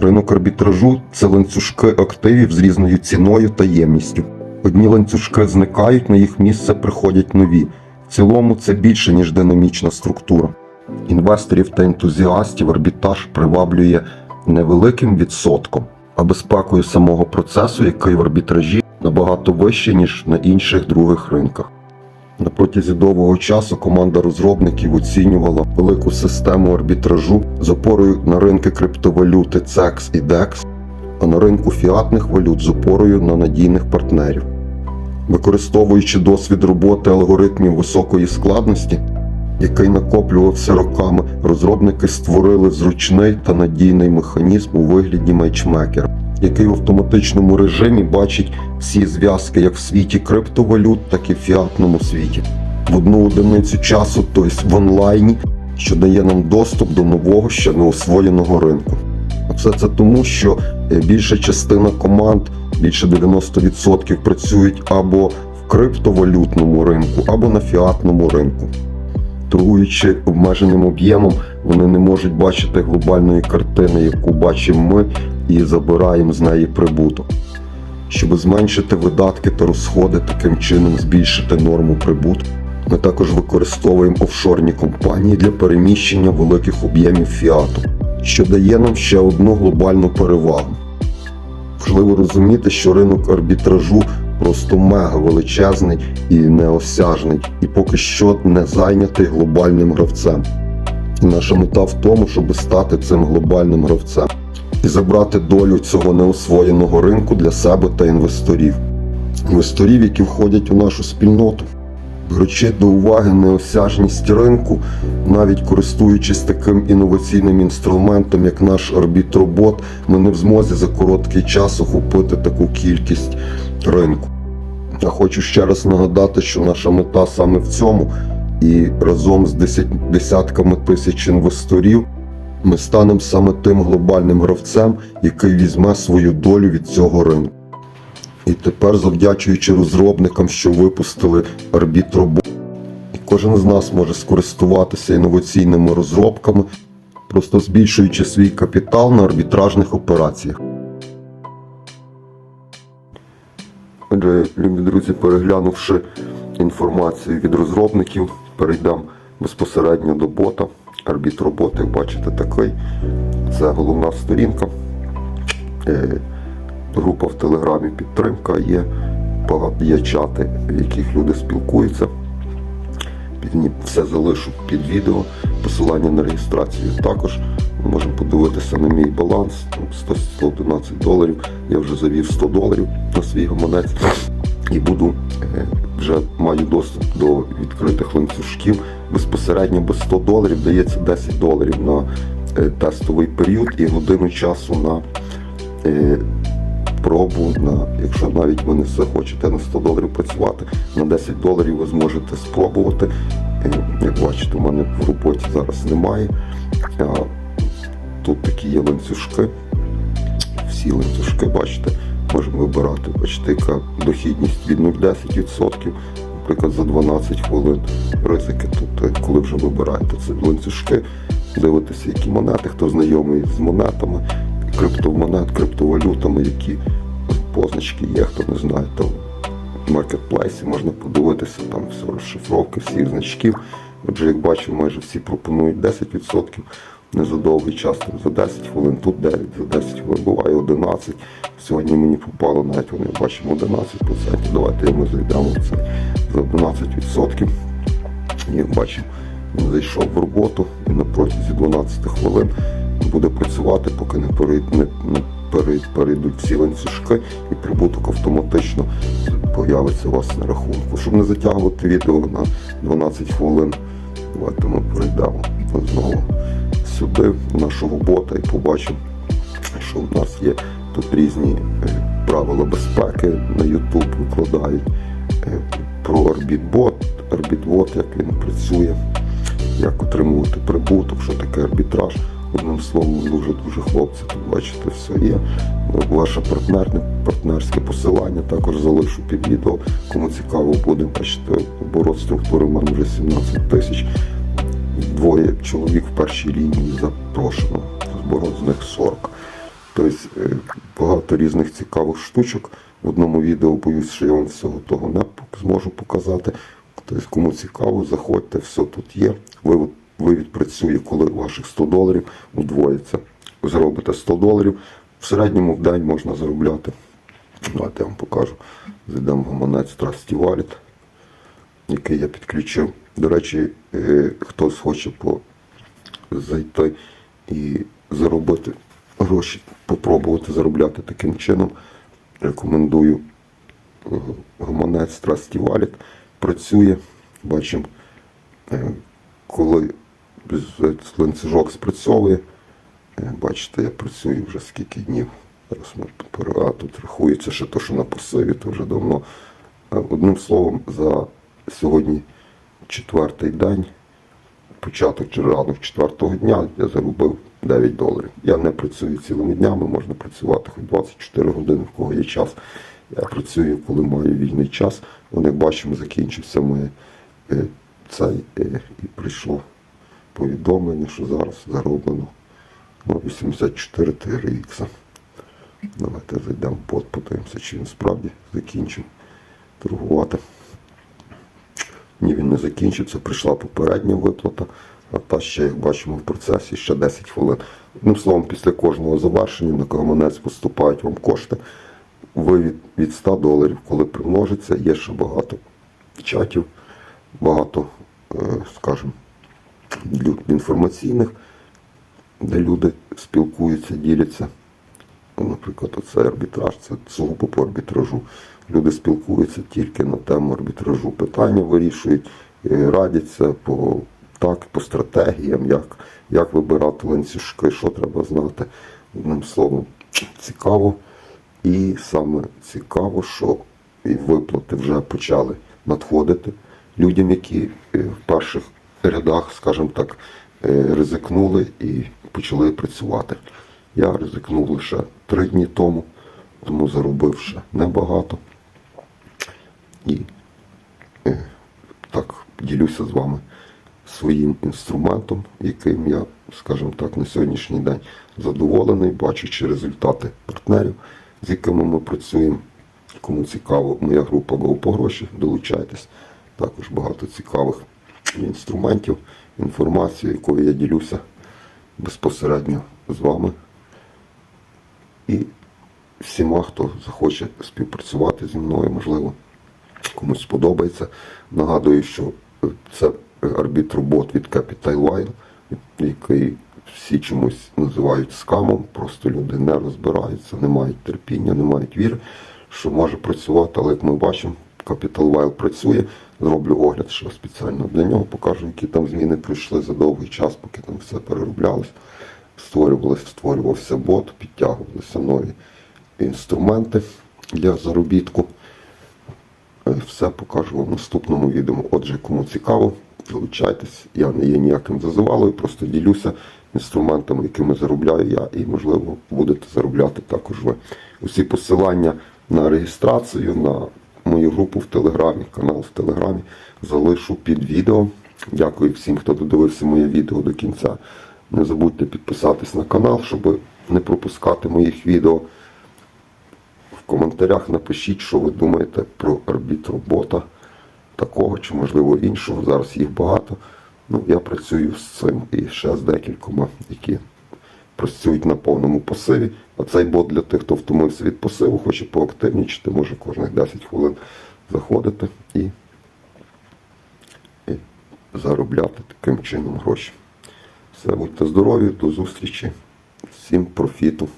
Ринок арбітражу це ланцюжки активів з різною ціною та ємністю. Одні ланцюжки зникають, на їх місце приходять нові. В цілому це більше, ніж динамічна структура. Інвесторів та ентузіастів арбітраж приваблює не великим відсотком, а безпекою самого процесу, який в арбітражі набагато вище, ніж на інших других ринках. На протязі довгого часу команда розробників оцінювала велику систему арбітражу з опорою на ринки криптовалюти CEX і DEX, а на ринку фіатних валют з опорою на надійних партнерів. Використовуючи досвід роботи алгоритмів високої складності, який накоплювався роками, розробники створили зручний та надійний механізм у вигляді матчмекера, який в автоматичному режимі бачить всі зв'язки як в світі криптовалют, так і в фіатному світі в одну одиницю часу, тобто в онлайні, що дає нам доступ до нового ще не освоєного ринку. А Все це тому, що е, більша частина команд, більше 90% працюють або в криптовалютному ринку, або на фіатному ринку. Торгуючи обмеженим об'ємом, вони не можуть бачити глобальної картини, яку бачимо ми, і забираємо з неї прибуток. Щоб зменшити видатки та розходи, таким чином збільшити норму прибутку. Ми також використовуємо офшорні компанії для переміщення великих об'ємів фіату, що дає нам ще одну глобальну перевагу. Важливо розуміти, що ринок арбітражу просто мега величезний і неосяжний, і поки що не зайнятий глобальним гравцем. І наша мета в тому, щоб стати цим глобальним гравцем і забрати долю цього неосвоєного ринку для себе та інвесторів, інвесторів, які входять у нашу спільноту. Беручи до уваги неосяжність ринку, навіть користуючись таким інноваційним інструментом, як наш арбітробот, ми не в змозі за короткий час охопити таку кількість ринку. Я хочу ще раз нагадати, що наша мета саме в цьому, і разом з десятками тисяч інвесторів ми станемо саме тим глобальним гравцем, який візьме свою долю від цього ринку. І тепер, завдячуючи розробникам, що випустили арбітробот, і кожен з нас може скористуватися інноваційними розробками, просто збільшуючи свій капітал на арбітражних операціях. Отже, любі друзі, переглянувши інформацію від розробників, перейдемо безпосередньо до бота. Арбітробот, як бачите, такий. Це головна сторінка. Е, група в Телеграмі підтримка, є, є чати, в яких люди спілкуються. Все залишу під відео. Посилання на реєстрацію також. Ми можемо подивитися на мій баланс. Там 100 111 доларів. Я вже завів 100 доларів на свій гаманець і буду е, вже маю доступ до відкритих ланцюжків. Безпосередньо без 100 доларів дається 10 доларів на е, тестовий період і годину часу на е, пробу на, якщо навіть ви не захочете на 100 доларів працювати, на 10 доларів ви зможете спробувати. Е, Як бачите, у мене в роботі зараз немає. Тут такі є ланцюжки. Всі ланцюжки, бачите, можемо вибирати. Бачите, яка дохідність від 0,10%, наприклад, за 12 хвилин. Ризики е, коли вже вибираєте це ланцюжки, дивитеся, які монети, хто знайомий з монетами, криптомонет, криптовалютами, які позначки є, хто не знає, то в маркетплейсі можна подивитися, там все розшифровки, всіх значків. Отже, як бачимо, майже всі пропонують 10%, не за довгий час, за 10 хвилин, тут 9, за 10 хвилин, буває 11. Сьогодні мені попало навіть вони бачимо 11%. Давайте ми зайдемо це за 11%. І бачимо, він зайшов в роботу і на протязі 12 хвилин буде працювати, поки не перейдуть, всі ланцюжки і прибуток автоматично появиться у вас на рахунку. Щоб не затягувати відео на 12 хвилин, давайте ми перейдемо знову сюди, нашого бота, і побачимо, що в нас є тут різні е, правила безпеки на YouTube викладають е, про Арбітбот, Арбітбот, як він працює, як отримувати прибуток, що таке арбітраж. Одним словом, дуже-дуже хлопці, тут бачите, все є. Ваше партнерне, партнерське посилання також залишу під відео. Кому цікаво буде, бачите, оборот структури в мене вже 17 тисяч. Чоловік в першій лінії запрошено. З них 40. Тобто е, багато різних цікавих штучок. В одному відео боюсь, що я вам всього того не зможу показати. Тобто, кому цікаво, заходьте, все тут є. Ви, ви відпрацює, коли ваших 100 доларів удвоїться. Зробите 100 доларів. В середньому в день можна заробляти. Давайте я вам покажу. Зайдемо в гаманець Trusty Wallet, який я підключив. До речі, е, хтось хоче по зайти і заробити гроші, попробувати заробляти таким чином. Рекомендую е, гаманець Trusty Wallet. Працює. Бачимо, е, коли ланцюжок спрацьовує. Е, Бачите, я працюю вже скільки днів. Зараз а, тут рахується ще те, що на пасиві, то вже давно. Одним словом, за сьогодні четвертий день, початок чи ранок четвертого дня я заробив 9 доларів. Я не працюю цілими днями, можна працювати хоч 24 години, в кого є час. Я працюю, коли маю вільний час. Вони бачимо, закінчився моє е, цей е, і прийшло повідомлення, що зараз зароблено ну, 84 TRX. Давайте зайдемо в бот, подивимося, чи він справді закінчив торгувати. Ні, він не закінчився, прийшла попередня виплата, а та ще, як бачимо, в процесі ще 10 хвилин. Одним словом, після кожного завершення на каменець поступають вам кошти. Ви від, від 100 доларів, коли примножиться, є ще багато чатів, багато, е, скажімо, інформаційних, де люди спілкуються, діляться. Наприклад, оцей арбітраж, це сугубо по арбітражу. Люди спілкуються тільки на тему арбітражу. Питання вирішують, е, радяться по, так, по стратегіям, як, як вибирати ланцюжки, що треба знати. Одним словом, цікаво. І саме цікаво, що і виплати вже почали надходити людям, які е, в перших рядах, скажімо так, е, ризикнули і почали працювати. Я ризикнув лише три дні тому, тому заробив ще небагато. І е, так ділюся з вами своїм інструментом, яким я, скажімо так, на сьогоднішній день задоволений, бачачи результати партнерів, з якими ми працюємо. Кому цікаво, моя група Go по гроші, долучайтесь. Також багато цікавих інструментів, інформації, якою я ділюся безпосередньо з вами. І всіма, хто захоче співпрацювати зі мною, можливо, комусь сподобається. Нагадую, що це арбітробот від Capital Wine, який всі чомусь називають скамом, просто люди не розбираються, не мають терпіння, не мають віри, що може працювати, але як ми бачимо, Capital Wine працює. Зроблю огляд, що спеціально для нього покажу, які там зміни пройшли за довгий час, поки там все перероблялось. Створювалося, створювався бот, підтягувалися нові інструменти для заробітку. Е, Все покажу вам в наступному відео. Отже, кому цікаво, долучайтесь. Я не є ніяким зазивалою, просто ділюся інструментами, якими заробляю я, і, можливо, будете заробляти також ви. Усі посилання на реєстрацію, на мою групу в Телеграмі, канал в Телеграмі залишу під відео. Дякую всім, хто додивився моє відео до кінця. Не забудьте підписатись на канал, щоб не пропускати моїх відео. В коментарях напишіть, що ви думаєте про арбітробота такого чи, можливо, іншого. Зараз їх багато. Ну, я працюю з цим і ще з декількома, які працюють на повному пасиві. А цей бот для тих, хто втомився від пасиву, хоче поактивнічити, може кожних 10 хвилин заходити і, і заробляти таким чином гроші. Все, будьте здорові, до зустрічі, всім профіту.